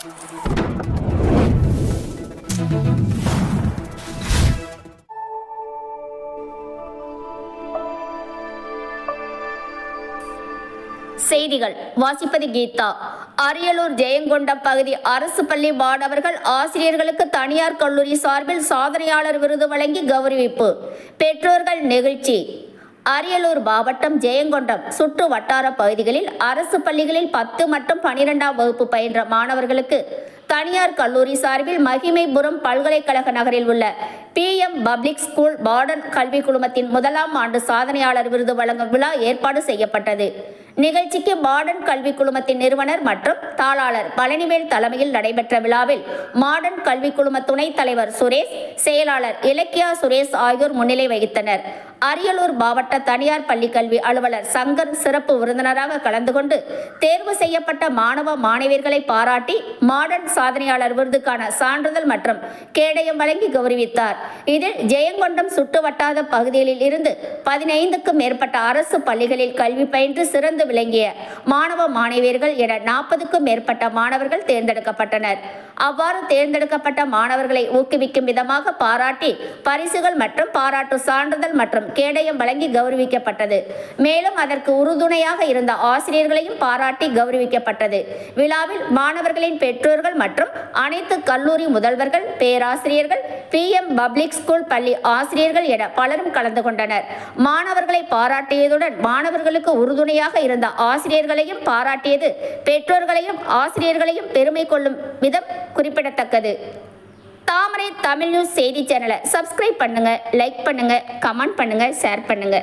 செய்திகள். வாசிப்பது கீதா. அரியலூர் ஜெயங்கொண்டம் பகுதி அரசு பள்ளி மாணவர்கள் ஆசிரியர்களுக்கு தனியார் கல்லூரி சார்பில் சாதனையாளர் விருது வழங்கி கௌரவிப்பு. பெற்றோர்கள் நெகிழ்ச்சி. அரியலூர் மாவட்டம் ஜெயங்கொண்டம் சுற்று வட்டார பகுதிகளில் அரசு பள்ளிகளில் பத்து மற்றும் பனிரெண்டாம் வகுப்பு பயின்ற மாணவர்களுக்கு தனியார் கல்லூரி சார்பில் மகிமைபுரம் பல்கலைக்கழக நகரில் உள்ள பிஎம் பப்ளிக் ஸ்கூல் மாடர்ன் கல்வி குழுமத்தின் முதலாம் ஆண்டு சாதனையாளர் விருது வழங்கும் விழா ஏற்பாடு செய்யப்பட்டது நிகழ்ச்சிக்கு மாடர்ன் கல்வி குழுமத்தின் நிறுவனர் மற்றும் தாளாளர் பழனிவேல் தலைமையில் நடைபெற்ற விழாவில் மாடர்ன் கல்வி குழும துணைத் தலைவர் சுரேஷ் செயலாளர் இலக்கியா சுரேஷ் ஆகியோர் முன்னிலை வகித்தனர் அரியலூர் மாவட்ட தனியார் பள்ளி கல்வி அலுவலர் சங்கர் சிறப்பு விருந்தினராக கலந்து கொண்டு தேர்வு செய்யப்பட்ட மாணவ மாணவியர்களை பாராட்டி மாடர்ன் சாதனையாளர் விருதுக்கான சான்றிதழ் மற்றும் கேடயம் வழங்கி கௌரவித்தார் இதில் ஜெயங்கொண்டம் சுற்றுவட்டாத பகுதிகளில் இருந்து பதினைந்துக்கும் மேற்பட்ட அரசு பள்ளிகளில் கல்வி பயின்று சிறந்து விளங்கிய மாணவ மாணவியர்கள் என நாற்பதுக்கும் மேற்பட்ட மாணவர்கள் தேர்ந்தெடுக்கப்பட்டனர். அவ்வாறு தேர்ந்தெடுக்கப்பட்ட மாணவர்களை ஊக்குவிக்கும் விதமாக பாராட்டி பரிசுகள் மற்றும் பாராட்டு சான்றிதழ் மற்றும் கேடயம் வழங்கி கௌரவிக்கப்பட்டது. மேலும் அதற்கு உறுதுணையாக இருந்த ஆசிரியர்களையும் பாராட்டி கௌரவிக்கப்பட்டது. விழாவில் மாணவர்களின் பெற்றோர்கள் மற்றும் அனைத்து கல்லூரி முதல்வர்கள் பேராசிரியர்கள் பிஎம் பப்ளிக் ஸ்கூல் பள்ளி ஆசிரியர்கள் என பலரும் கலந்து கொண்டனர். மாணவர்களை பாராட்டியதுடன் மாணவர்களுக்கு உறுதுணையாக இருந்த ஆசிரியர்களையும் பாராட்டியது பெற்றோர்களையும் ஆசிரியர்களையும் பெருமை கொள்ளும் விதம் குறிப்பிடத்தக்கது. தாமரை தமிழ் நியூஸ் செய்தி சேனலை சப்ஸ்கிரைப் பண்ணுங்க லைக் பண்ணுங்க கமெண்ட் பண்ணுங்க ஷேர் பண்ணுங்க.